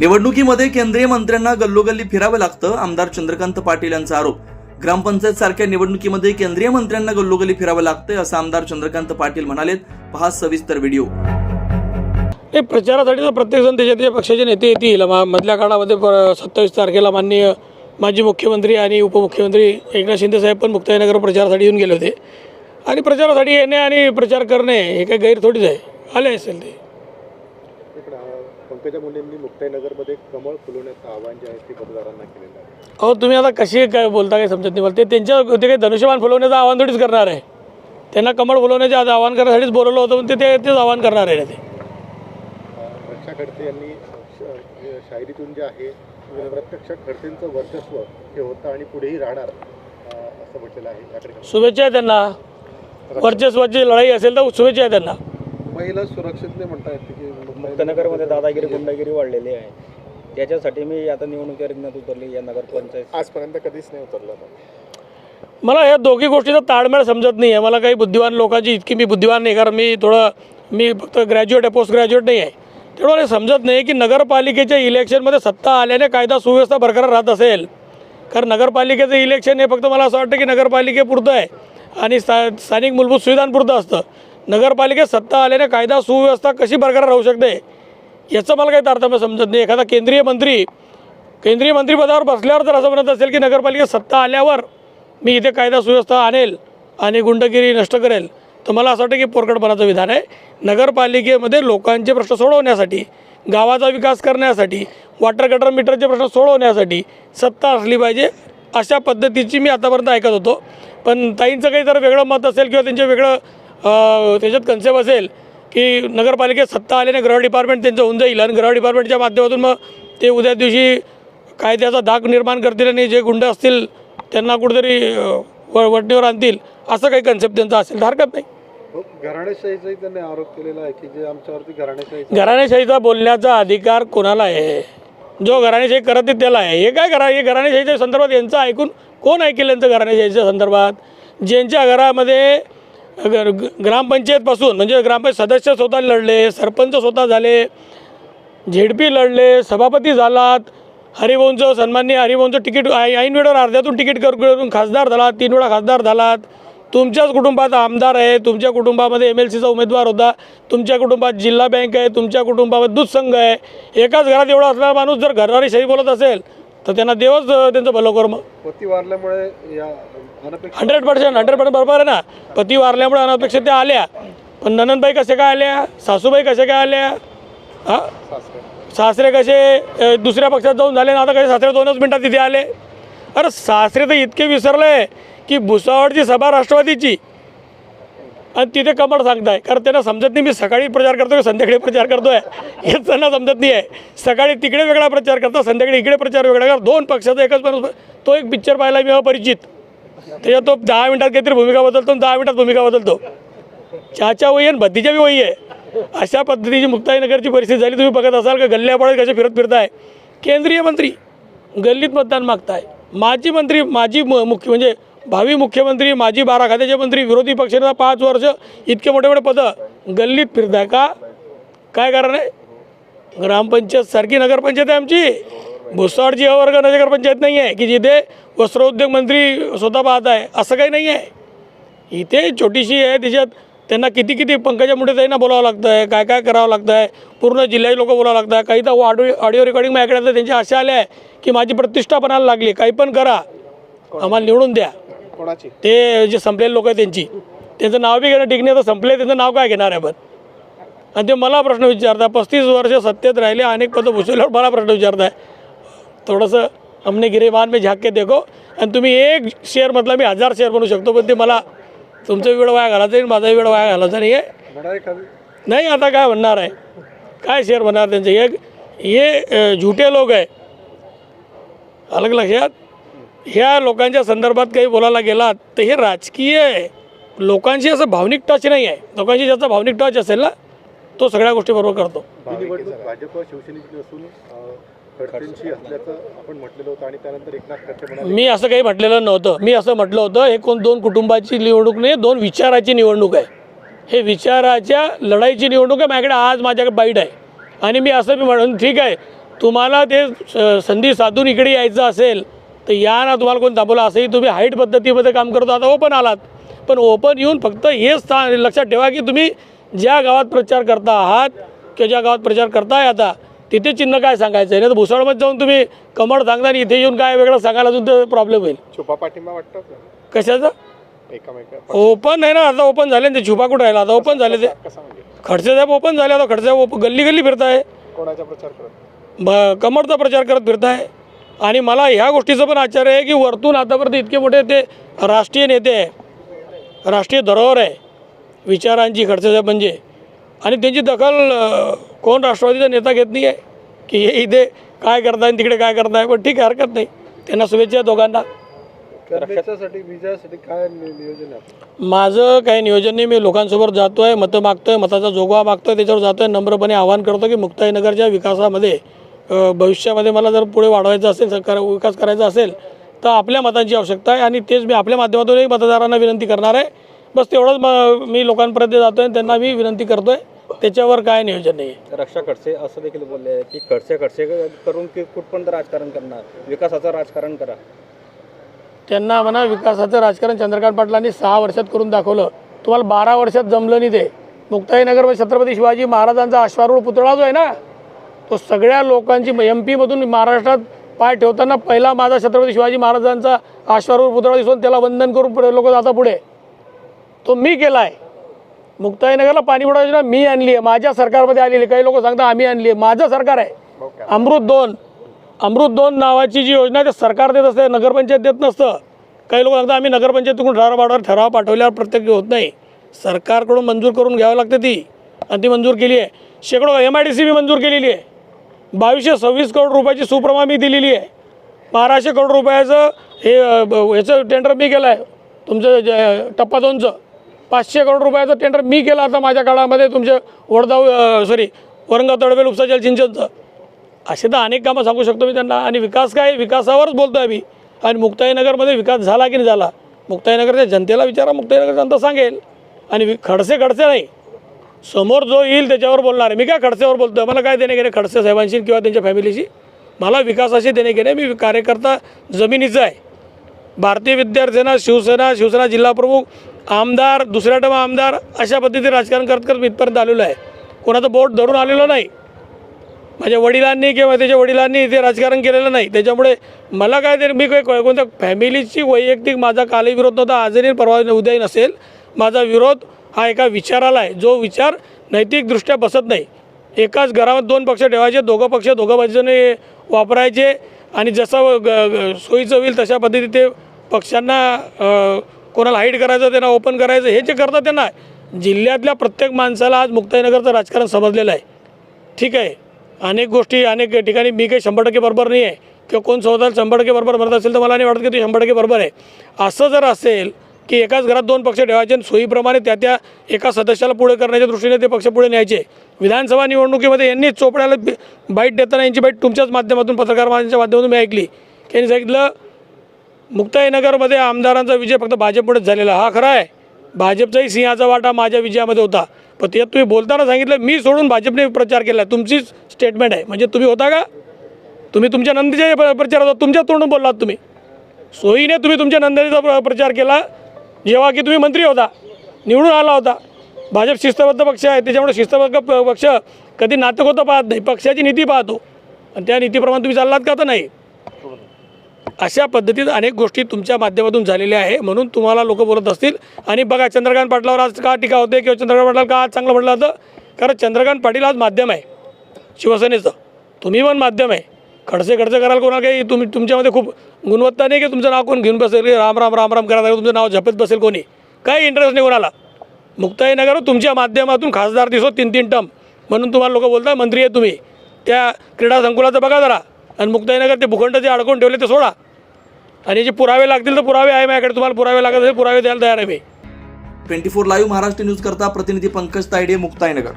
निवडणुकीमध्ये केंद्रीय मंत्र्यांना गल्लोगल्ली फिरावं लागतं आमदार चंद्रकांत पाटील यांचा आरोप. ग्रामपंचायत सारख्या निवडणुकीमध्ये केंद्रीय मंत्र्यांना गल्लोगल्ली फिरावं लागतंय असं आमदार चंद्रकांत पाटील म्हणालेत. पहा सविस्तर व्हिडिओ. हे प्रचारासाठी तर प्रत्येकजण त्याच्या त्याच्या पक्षाचे नेते येतील. मधल्या काळामध्ये सत्तावीस तारखेला माननीय माजी मुख्यमंत्री आणि उपमुख्यमंत्री एकनाथ शिंदे साहेब पण मुक्ताईनगर प्रचारासाठी येऊन गेले होते. आणि प्रचारासाठी येणे आणि प्रचार करणे हे काही गैर थोडीच आहे. आले असेल ते. पंकजा मुंडेंनी मुक्ताईनगरमध्ये कमळ फुलवण्याचं आवाहन जे आहे ते मतदारांना केलेलं आहे. अहो तुम्ही आता कशी काय बोलता काही समजत नाही मला ते त्यांच्या ते काही धनुष्यबाण फुलवण्याचं आव्हान थोडीच करणार आहे. त्यांना कमळ फुलवण्याचे आज आव्हान करण्यासाठीच बोलवलं होतं पण ते ते- तेच आव्हान करणार आहे ते. अ, रक्षा खडसे यांनी श- शायरीतून जे आहे प्रत्यक्ष खडसेंचं वर्चस्व हे होतं आणि पुढेही राहणार अ, असं म्हटलेलं आहे. याकडे शुभेच्छा आहे त्यांना. वर्चस्वाची लढाई असेल तर शुभेच्छा आहे त्यांना. महिला सुरक्षित नाही म्हणता येते की मुक्तनगरमध्ये दादागिरी गुंडागिरी वाढलेली आहे. त्याच्यासाठी मी आता निवडणुकीवर रिंगणात उतरली या नगरपंचायत आजपर्यंत कधीच नाही उतरलं मला या दोघी गोष्टीचा ताळमेळ समजत नाही आहे मला काही बुद्धिवान लोकांची इतकी मी बुद्धिवान नाही कारण मी थोडं मी फक्त ग्रॅज्युएट आहे पोस्ट ग्रॅज्युएट नाही आहे. तेवढं मला समजत नाही की नगरपालिकेच्या इलेक्शनमध्ये सत्ता आल्याने कायदा सुव्यवस्था बरकरार राहत असेल. कारण नगरपालिकेचं इलेक्शन हे फक्त मला असं वाटतं की नगरपालिकेपुरतं आहे आणि स्था स्थानिक मूलभूत सुविधांपुरतं असतं. नगरपालिकेत सत्ता आल्याने कायदा सुव्यवस्था कशी बरकरार राहू शकते याचं मला काही तारतम्य समजत नाही. एखादा केंद्रीय मंत्री केंद्रीय मंत्रिपदावर बसल्यावर जर असं म्हणत असेल की नगरपालिकेत सत्ता आल्यावर मी इथे कायदा सुव्यवस्था आणेल आणि गुंडगिरी नष्ट करेल तर मला असं वाटतं की पोरकटपणाचं विधान आहे. नगरपालिकेमध्ये लोकांचे प्रश्न सोडवण्यासाठी गावाचा विकास करण्यासाठी वॉटर गटर मीटरचे प्रश्न सोडवण्यासाठी सत्ता असली पाहिजे. अशा पद्धतीची मी आतापर्यंत ऐकत होतो. पण ताईंचं काही जर वेगळं मत असेल किंवा त्यांचे वेगळं त्याच्यात कन्सेप्ट असेल की नगरपालिकेत सत्ता आल्याने गृह डिपार्टमेंट त्यांचं होऊन जाईल आणि गृह डिपार्टमेंटच्या माध्यमातून मग ते उद्या दिवशी कायद्याचा धाक निर्माण करतील आणि जे गुंड असतील त्यांना कुठेतरी व वटणीवर आणतील असं काही कन्सेप्ट त्यांचा असेल. तर हरकत नाही. हो, घराणेशाहीचाही त्यांनी आरोप केलेला आहे की जे आमच्यावरती घराणेशाही घराणेशाहीचा बोलण्याचा अधिकार कोणाला आहे? जो घराणेशाही करत नाही त्याला आहे. हे काय करा हे घराणेशाहीच्या संदर्भात यांचं ऐकून कोण ऐकेल यांचं घराणेशाहीच्या संदर्भात? ज्यांच्या घरामध्ये ग्रामपंचायतपासून म्हणजे ग्रामपंचायत सदस्य स्वतः लढले सरपंच स्वतः झाले झेडपी लढले सभापती झालात हरिभाऊंचं सन्माननीय हरिभाऊंचं तिकीट ऐ- ऐन वेळेवर अर्ध्यातून तिकीट करून खासदार झालात तीन वेळा खासदार झालात. तुमच्याच कुटुंबात आमदार आहे तुमच्या कुटुंबामध्ये एम एल सीचा उमेदवार होता तुमच्या कुटुंबात जिल्हा बँक आहे तुमच्या कुटुंबामध्ये दूध संघ आहे. एकाच घरात एवढा असणारा माणूस जर घरवारी शरीर बोलत असेल तर त्यांना देवच त्यांचं भलं कर्म पती वारल्यामुळे हंड्रेड पर्सेंट हंड्रेड पर्सेंट बरोबर आहे ना. पती वारल्यामुळे अनपेक्षित त्या आल्या. पण ननंदबाई कसे काय आल्या? सासूबाई कसे काय आल्या? हां? सासरे कसे दुसऱ्या पक्षात जाऊन झाले ना आता कसे सासरे दोनच मिनटात तिथे आले? अरे सासरे तर इतके विसरले की भुसावळची सभा राष्ट्रवादीची. आणि तिथे कमळ सांगताय. कारण त्यांना समजत नाही मी सकाळी प्रचार करतोय संध्याकाळी प्रचार करतोय. हेच त्यांना समजत नाही आहे सकाळी तिकडे वेगळा प्रचार करता संध्याकाळी इकडे प्रचार वेगळा करतो. दोन पक्षाचा एकच माणूस तो एक पिक्चर पाहिला मी अपरिचित. त्याच्यात तो दहा मिनटात काहीतरी भूमिका बदलतो आणि दहा मिनटात भूमिका बदलतो. चहाच्या वही आणि भद्दीच्या बी वही आहे. अशा पद्धतीची मुक्ताईनगरची परिस्थिती झाली. तुम्ही बघत असाल का गल्ल्यापाड्यात कसे फिरत फिरताय. केंद्रीय मंत्री गल्लीत मतदान मागताय. माजी मंत्री माजी म- मुख्य म्हणजे भावी मुख्यमंत्री माजी बारा खात्याचे मंत्री विरोधी पक्षनेता पाच वर्ष इतके मोठे मोठे पदं. गल्लीत फिरताय का? काय कारण आहे? ग्रामपंचायत सारखी नगरपंचायत आहे आमची. भुसावळची अवर्ग नगरपंचायत नाही आहे की जिथे वस्त्रोद्योग मंत्री स्वतः पाहत आहे असं काही नाही आहे. इथे छोटीशी आहे त्याच्यात त्यांना किती किती पंकजा मुंडे त्यांना बोलावं लागतं आहे काय काय करावं लागतं आहे पूर्ण जिल्ह्याचे लोक बोलावं लागतं आहे काही तर ऑडिओ ऑडिओ रेकॉर्डिंग माझ्याकडे तर त्यांच्या आशा आल्या आहे की माझी प्रतिष्ठा बनायला लागली काही पण करा. आम्हाला निवडून द्या. कोणाची? ते जे संपलेले लोक आहेत त्यांची. त्यांचं नाव बी घेणं ठीक नाही तर संपले त्यांचं नाव काय घेणार आहे पण आणि ते मला प्रश्न विचारता पस्तीस वर्ष सत्तेत राहिले अनेक पदं भुसवल्यावर मला प्रश्न विचारताय. थोडंसं हमने गिरेबान में झाक देखो. आणि तुम्ही एक शेअर म्हटलं मी हजार शेअर बनवू शकतो पण ते मला तुमचा वेळ वाया घालायचा आणि माझा वेळ वाया घालायचा नाही आहे नाही आता काय म्हणणार आहे? काय शेअर म्हणणार त्यांचे? एक हे झुटे लोक आहे. अलग लक्षात. ह्या लोकांच्या संदर्भात काही बोलायला गेलात तर हे राजकीय आहे. लोकांशी असं भावनिक टच नाही आहे. लोकांशी ज्याचा भावनिक टच असेल ना तो सगळ्या गोष्टी बरोबर करतो. भाजप शिवसेनेची मी असं काही म्हटलेलं नव्हतं. मी असं म्हटलं होतं हे कोण दोन कुटुंबाची निवडणूक नाही दोन विचाराची निवडणूक आहे. हे विचाराच्या लढाईची निवडणूक आहे माझ्याकडे आज माझ्याकडे बाईट आहे. आणि मी असं बी म्हणून ठीक आहे तुम्हाला ते संधी साधून इकडे यायचं असेल तर या ना तुम्हाला कोण थांबवलं असंही तुम्ही हाईट पद्धतीमध्ये काम करतो. आता ओपन आलात. पण ओपन येऊन फक्त हेच सा लक्षात ठेवा की तुम्ही ज्या गावात प्रचार करता आहात किंवा ज्या गावात प्रचार करताय आता तिथे चिन्ह काय सांगायचं आहे नाही तर भुसावळमध्ये जाऊन तुम्ही कमळ सांगता आणि इथे येऊन काय वेगळं सांगायला अजून प्रॉब्लेम होईल. छुपा पाठिंबा वाटतं कशाचा? ओपन आहे ना आता ओपन झाले ना ते छुपा कुठं राहिला? आता ओपन झाले ते. खडसे साहेब ओपन झाले आता खडसे साहेब गल्ली गल्ली फिरताय. कोणाचा प्रचार करत? ब कमरचा प्रचार करत फिरताय. आणि मला ह्या गोष्टीचं पण आश्चर्य आहे की वरतून आतापर्यंत इतके मोठे ते राष्ट्रीय नेते आहे. राष्ट्रीय धरोहर आहे. विचारांची खडसे साहेब म्हणजे. आणि त्यांची दखल कोण राष्ट्रवादीचा नेता घेत नाही आहे की हे इथे काय करताय तिकडे काय करताय? पण ठीक आहे हरकत नाही. त्यांना शुभेच्छा आहे दोघांना. काय नियोजन माझं काही नियोजन नाही. मी लोकांसमोर जातो आहे मतं मागतो आहे मताचा जोगवा मागतो आहे त्याच्यावर जातो आहे नम्रपणे आवाहन करतो की मुक्ताईनगरच्या विकासामध्ये भविष्यामध्ये मला जर पुढे वाढवायचं असेल सरकार विकास करायचा असेल तर आपल्या मतांची आवश्यकता आहे आणि तेच मी आपल्या माध्यमातूनही मतदारांना विनंती करणार आहे. बस तेवढंच म मी लोकांपर्यंत जातो आहे त्यांना मी विनंती करतो आहे त्याच्यावर काय नियोजन नाही. आहे रक्षा खडसे असं देखील बोलले आहे की खडसे खडसे करून की कुठपर्यंत राजकारण करणार? विकासाचं राजकारण करा. त्यांना म्हणा विकासाचं राजकारण चंद्रकांत पाटलांनी सहा वर्षात करून दाखवलं. तुम्हाला बारा वर्षात जमलं नाही ते. मुक्ताईनगरमध्ये छत्रपती शिवाजी महाराजांचा अश्वारूढ पुतळा जो आहे ना तो सगळ्या लोकांची एम पीमधून महाराष्ट्रात पाय ठेवताना पहिला माझा छत्रपती शिवाजी महाराजांचा अश्वारूढ पुतळा दिसून त्याला वंदन करून लोक जाता पुढे. तो मी केला आहे मुक्ताईनगरला पाणी पुरवठा योजना मी आणली आहे माझ्या सरकारमध्ये आलेली. आहे. काही लोक सांगतात आम्ही आणली आहे माझं सरकार आहे. अमृत दोन. अमृत दोन नावाची जी योजना ते सरकार देत असते नगरपंचायत देत नसतं. काही लोक सांगतात आम्ही नगरपंचायतीकडून ठराव पाठवर ठराव पाठवल्यावर प्रत्येक होत नाही. सरकारकडून मंजूर करून घ्यावं लागते ती. आणि ती मंजूर केली आहे शेकडो M I D C B मंजूर केलेली आहे बावीसशे सव्वीस करोड रुपयाची सुप्रमा मी दिलेली आहे. बाराशे करोड रुपयाचं हे ब- ह्याचं टेंडर मी केलं आहे तुमचं ज टप्पा दोनचं पाचशे करोड रुपयाचं टेंडर मी केलं आता माझ्या काळामध्ये तुमच्या वडगाव सॉरी वरंगाव तडवेल उपसा जलसिंचनचं असे तर अनेक कामं सांगू शकतो मी त्यांना. आणि विकास काय विकासावरच बोलतो आहे मी. आणि मुक्ताईनगरमध्ये विकास झाला की नाही झाला? मुक्ताईनगरच्या जनतेला विचारा मुक्ताईनगर जनता सांगेल. आणि वि- खडसे खडसे नाही. समोर जो येईल त्याच्यावर बोलणार आहे. मी काय खडसेवर बोलतो आहे मला काय देणे घेणे खडसे साहेबांशी किंवा त्यांच्या फॅमिलीशी? मला विकासाशी देणे घेणे मी कार्यकर्ता जमिनीचा आहे. भारतीय विद्यार्थ्यांना शिवसेना शिवसेना जिल्हाप्रमुख आमदार दुसऱ्या टर्म आमदार अशा पद्धतीने राजकारण करत करत मी इथपर्यंत आलेलो आहे. कोणाचं बोट धरून आलेलो नाही. माझ्या वडिलांनी किंवा त्याच्या वडिलांनी इथे राजकारण केलेलं नाही. त्याच्यामुळे मला काय ते मी काही कोणत्या फॅमिलीची वैयक्तिक माझा कालही विरोध नव्हता. आजही परवा उद्याही नसेल. माझा विरोध हा एका विचाराला आहे. जो विचार नैतिकदृष्ट्या बसत नाही. एकाच घरामध्ये दोन पक्ष ठेवायचे दोघं पक्ष दोघं बाजूने वापरायचे आणि जसं ग- सोयीचं होईल तशा पद्धती ते पक्षांना कोणाला हाईट करायचं त्यांना ओपन करायचं हे जे करतात त्यांना जिल्ह्यातल्या प्रत्येक माणसाला आज मुक्ताईनगरचं राजकारण समजलेलं आहे. ठीक आहे. अनेक गोष्टी अनेक ठिकाणी मी काही शंभर टक्के बरोबर नाही आहे. किंवा कोण स्वतःला शंभर टक्के बरोबर म्हणत असेल तर मला नाही वाटत की ते शंभर टक्के बरोबर आहे. असं जर असेल की एकाच घरात दोन पक्ष ठेवायचे आणि सोयीप्रमाणे त्या त्या एका सदस्याला पुढे करण्याच्या दृष्टीने ते पक्ष पुढे न्यायचे. विधानसभा निवडणुकीमध्ये यांनी चोपड्याला बाईट देताना यांची बाईट तुमच्याच माध्यमातून पत्रकार माझ्या माध्यमातून मी ऐकली. की यांनी सांगितलं मुक्ताईनगरमध्ये आमदारांचा विजय फक्त भाजपमुळेच झालेला. हा खरा आहे. भाजपचाही सिंहाचा वाटा माझ्या विजयामध्ये होता. पण त्यात तुम्ही बोलताना सांगितलं मी सोडून भाजपने प्रचार केला. तुमचीच स्टेटमेंट आहे. म्हणजे तुम्ही होता का? तुम्ही तुमच्या नंदीच्या प्रचार होता तुमच्या तोंडून बोललात तुम्ही. सोयीने तुम्ही तुमच्या नंदिनीचा प्र- प्रचार केला. जेव्हा की तुम्ही मंत्री होता. निवडून आला होता. भाजप शिस्तबद्ध पक्ष आहे. त्याच्यामुळे शिस्तबद्ध प- पक्ष कधी नाटक होतं पाहत नाही. पक्षाची नीती पाहतो. आणि त्या नीतीप्रमाणे तुम्ही चाललात का तर नाही? अशा पद्धतीत अनेक गोष्टी तुमच्या माध्यमातून झालेल्या आहे. म्हणून तुम्हाला लोक बोलत असतील. आणि बघा चंद्रकांत पाटलावर आज का टीका होते किंवा चंद्रकांत पाटला का आज चांगलं म्हटलं जातं? कारण चंद्रकांत पाटील आज माध्यम आहे. शिवसेनेचं. तुम्ही पण माध्यम आहे. खडसे खडसे कराल कोणाला काही तुम्ही तुमच्यामध्ये खूप गुणवत्ता नाही की तुमचं नाव कोण घेऊन बसेल? की राम राम राम राम करायला तुमचं नाव झपत बसेल कोणी? काही इंटरेस्ट नाही कोणाला. मुक्ताईनगर तुमच्या माध्यमातून खासदार दिसो तीन तीन टर्म. म्हणून तुम्हाला लोक बोलतात मंत्री आहे तुम्ही. त्या क्रीडा संकुलाचं बघा जरा. आणि मुक्ताईनगर ते भूखंड जे अडकून ठेवले ते सोडा. आणि जे पुरावे लागतील तर पुरावे आहे माझ्याकडे. तुम्हाला पुरावे लागत असेल पुरावे द्यायला तयार आहे मी. Twenty four live Maharashtra news करता प्रतिनिधी पंकज तायडे मुक्ताईनगर.